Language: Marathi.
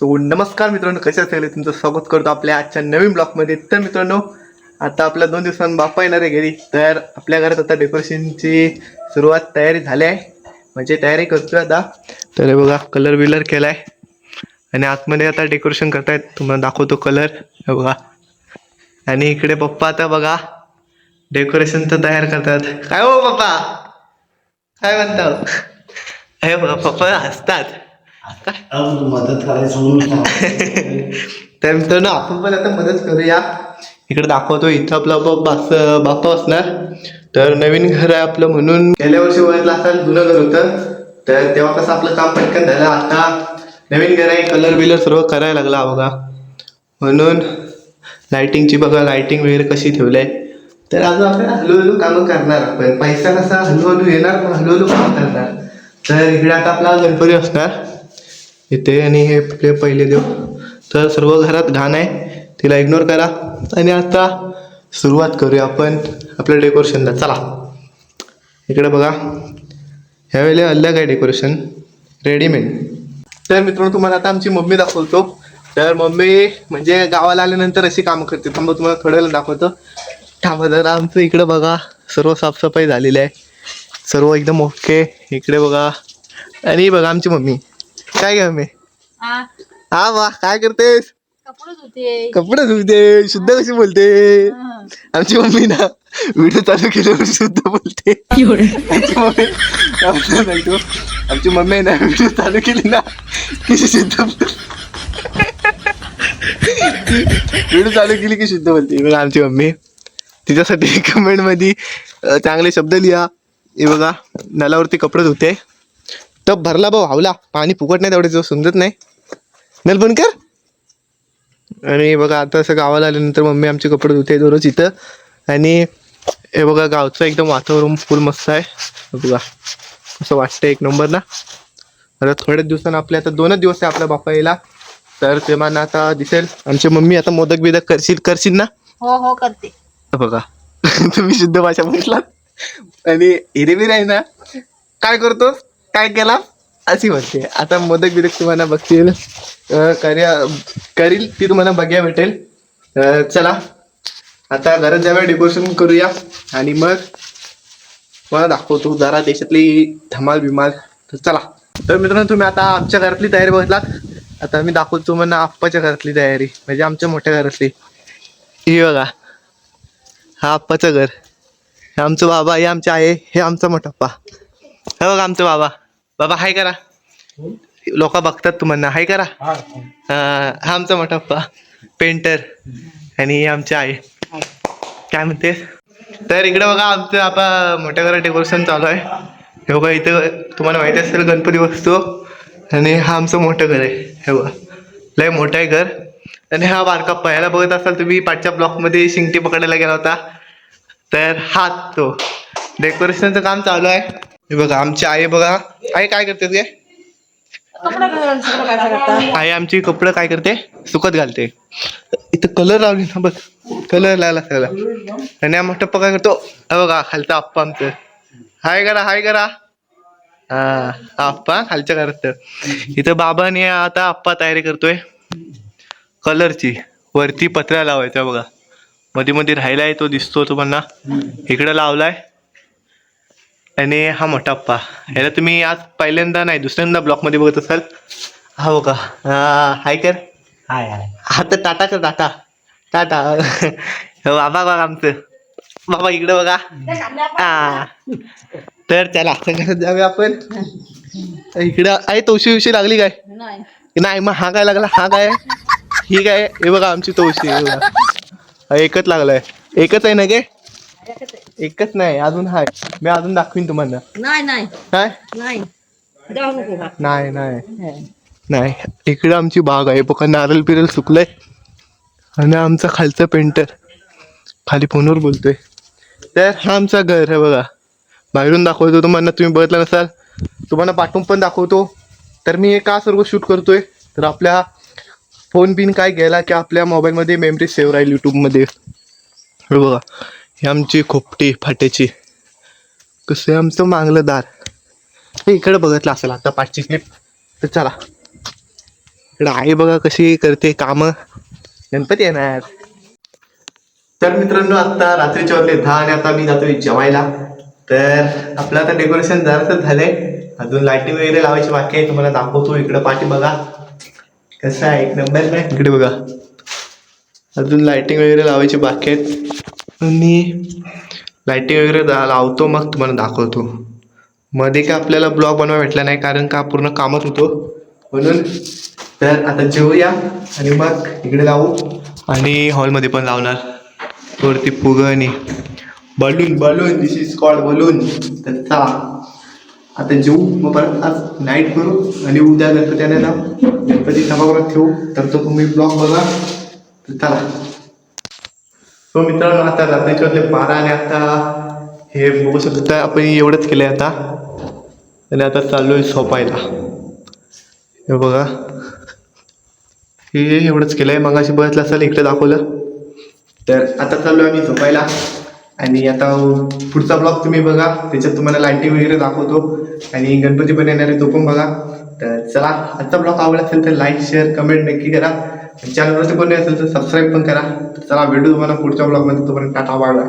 सो नमस्कार मित्रांनो कशा सगळे? तुमचं स्वागत करतो आपल्या आजच्या नवीन ब्लॉकमध्ये तर मित्रांनो आता आपल्या दोन दिवसांनी बाप्पा येणार आहे घरी. तर आपल्या घरात आता डेकोरेशनची सुरुवात तयारी झाली आहे. म्हणजे तयारी करतोय आता. तर बघा कलर बिलर केलाय. आणि आतमध्ये आता डेकोरेशन करतायत. तुम्हाला दाखवतो कलर. हे बघा. आणि इकडे पप्पा आता बघा डेकोरेशन तर तयार करतात. काय हो पप्पा? काय म्हणता? हे बघा पप्पा हसतात. मदत करायचं म्हणून. तर मित्रांनो आपण पण आता मदत करूया. इकडे दाखवतो इथं आपला बास बाप्पा असणार तर नवीन घर आहे आपलं म्हणून. गेल्या वर्षी वयातलं असाल जुनं घर होतं. तर तेव्हा कसं आपलं काम पटकन झालं. आता नवीन घर आहे. कलर बिलर सर्व करायला लागला बघा. म्हणून लाइटिंगची बघा लाइटिंग वगैरे कशी ठेवलंय. तर अजून आपण हळूहळू कामं करणार. आपण पैसा कसा हळूहळू येणार पण हळूहळू काम करणार. तर इकडे आता आपला गणपती असणार येते आणि हे आपले पहिले देव. तर सर्व घरात घाण आहे तिला इग्नोर करा. आणि आता सुरुवात करूया आपण आपल्या डेकोरेशनला चला. इकडे बघा. ह्यावेळेला अलग आहे डेकोरेशन रेडीमेड तर मित्रांनो तुम्हाला आता आमची मम्मी दाखवतो. तर मम्मी म्हणजे गावाला आल्यानंतर अशी कामं करते. थांबा तुम्हाला थोड्या दाखवतो. थांबा जरा आमचं इकडं बघा. सर्व साफसफाई झालेली आहे. सर्व एकदम ओके इकडे बघा. आणि बघा आमची मम्मी. काय घ्या मम्मी आ, हा वा काय करतेस? कपडे धुते कपडे धुते शुद्ध कशी बोलते? हं. आमची मम्मी ना व्हिडिओ चालू केल्यावर शुद्ध बोलते. आमची मम्मी काय म्हणतो सांगतो आमची मम्मी आहे ना व्हिडिओ चालू केली ना की शुद्ध व्हिडिओ चालू केली की शुद्ध बोलते. बघा आमची मम्मी तिच्यासाठी कमेंटमध्ये अं, चांगले शब्द लिहा. हे बघा नलावरती कपडे धुते. टप भरला भाऊ हावला पाणी फुकट नाही तेवढे समजत नाही. नल बंद कर आणि बघा आता असं गावाला आल्यानंतर मम्मी आमचे कपडे धुते दररोज इथं. आणि हे बघा गावचं एकदम वातावरण फुल मस्त आहे. बघा असं वाटतं एक नंबर ना आता थोड्याच दिवसानं आपले आता दोनच दिवस आहे आपल्या बापा यायला तर तेव्हा आता दिसेल. आमची मम्मी आता मोदक बिदक करशील करशील ना? हो हो करते. बघा तुम्ही शुद्ध भाषा म्हटलात. आणि हिरेबीर आहे ना? काय करतोस? काय केला? अशी म्हणते. आता मोदक बिदक तुम्हाला बघतील. कार्य करील ती तुम्हाला बघ्या भेटेल. चला. आता घरात ज्यावेळी डेकोरेशन करूया आणि मग मला दाखवतो. जरा देशातली धमाल बिमाल. तर चला. तर मित्रांनो तुम्ही आता आमच्या घरातली तयारी बघितलात. आता मी दाखवतो तुम्हाला आप्पाच्या घरातली तयारी. म्हणजे आमच्या मोठ्या घरातली. ही बघा. हा आप्पाचं घर. हे आमचं बाबा हे आमचे आहे हे आमचा मोठाप्पा हे बघा आमचं बाबा. बाबा हाय करा. लोक बघतात तुम्हाला. हाय करा. हा. आमचा मोठा आप्पा पेंटर आणि आमचे आहे काय म्हणते? तर इकडे बघा आमचं आता मोठ्या घरात डेकोरेशन चालू आहे. हे बघा इथं तुम्हाला माहिती असेल गणपती बसतो. आणि हा आमचं मोठं घर आहे. हे बघा लय मोठं आहे घर. आणि हा बारका पहिला बघत असाल तुम्ही पाठच्या ब्लॉकमध्ये शिंगटी पकडायला गेला होता. तर हा तो. डेकोरेशनचं काम चालू आहे. हे बघा आमची आई बघा. आई काय करते ते आई आमची कपडे काय करते? सुकत घालते. इथं कलर लावली ना बघ. कलर लावला सगळा आणि आम्हा टप्पा काय करतो? हे बघा खालचा आप्पा आमचं. हाय करा हाय करा. हा आप्पा खालच्या घरात. इथं बाबाने आता आप्पा तयारी करतोय. कलरची वरती पत्रा लावायचा बघा. मध्ये मध्ये राहिलाय तो दिसतो तुम्हाला. इकडं लावलाय. आणि हा मोठा आप्पा ह्याला तुम्ही आज पहिल्यांदा नाही दुसऱ्यांदा ब्लॉकमध्ये बघत असाल. हा बघा. हा हाय कर. हाय हाय. हा तर टाटा कर टाटा. टाटा बाबा बघा आमचं. बाबा इकडे बघा. हा. तर चला सगळ्यात जाऊया आपण. इकडं आहे तवशी उशी लागली काय? नाही. नाही मग हा काय लागला? हा काय? ही काय? हे बघा आमची तवशी. बघा. एकच लागलाय. एकच आहे ना गे? एकच नाही अजून हाय. मी अजून दाखवीन तुम्हाला. नाही नाही. काय? नाही. जाऊ नको का नाही नाही. नाही. इकडे आमची बाग आहे. बघा नारळ पिरल सुकलंय. आणि आमचा खालचा पेंटर. खाली फोनवर बोलतोय. तर हा आमचा घर आहे बघा. बाहेरून दाखवतो तुम्हाला. तुम्ही बघितलं नसाल. तुम्हाला पाठवून पण दाखवतो. तर मी हे का सर्व शूट करतोय? तर आपल्या फोन बिन काय गेला की आपल्या मोबाईलमध्ये मेमरी सेव्ह राहील यूट्यूबमध्ये हे बघा. ही आमची खोपटी फाट्याची. कसं आहे आमचं मागलं दार. हे इकडे बघितलं असेल आता पाठची क्लिप तर चला. इकडं आई बघा कशी करते कामं. गणपती येणार. तर मित्रांनो आता रात्रीचे वाजले दहा आणि आता मी जातोय जेवायला. तर आपलं आता डेकोरेशन जरासं झालंय. अजून लाईटिंग वगैरे लावायची बाकी आहे. तुम्हाला दाखवतो इकडं पाठी बघा. कसं आहे? एक नंबर नाही इकडे बघा. अजून लाईटिंग वगैरे लावायची बाकी आहेत. आणि लाईटिंग वगैरे दा- लावतो मग तुम्हाला दाखवतो. मध्ये काय आपल्याला ब्लॉग बनवायला भेटला नाही कारण का पूर्ण कामच होतो. म्हणून तर आता जेवूया आणि मग इकडे लावू आणि हॉलमध्ये पण लावणार. वरती फुगं आणि balloon balloon this is called balloon तर चला. आता जेऊ मग परत आज नाईट करू आणि उद्या गणपती आणायला. गणपती सभागृहात ठेवू. तर तो तुम्ही ब्लॉग बघा. तर चला. सो मित्रांनो आता रात्रीचे वाजले बारा आणि आता हे बघू शकता आपण एवढंच केलं आहे आता. आणि आता चालू आहे सोपायला हे बघा. हे एवढंच केलंय. मग अशी बघितलं असेल इकडे दाखवलं. तर आता चाललो आम्ही झोपायला. आणि आता पुढचा ब्लॉग तुम्ही बघा. त्याच्यात तुम्हाला लाईटिंग वगैरे दाखवतो. आणि गणपती पण येणार आहे तो पण बघा. तर चला आजचा ब्लॉग आवडला असेल तर लाईक शेअर कमेंट नक्की करा. चॅनलवरती कोणी असेल तर सबस्क्राईब पण करा. तर चला भेटू तुम्हाला पुढच्या ब्लॉगमध्ये तोपर्यंत टाटा वाढवा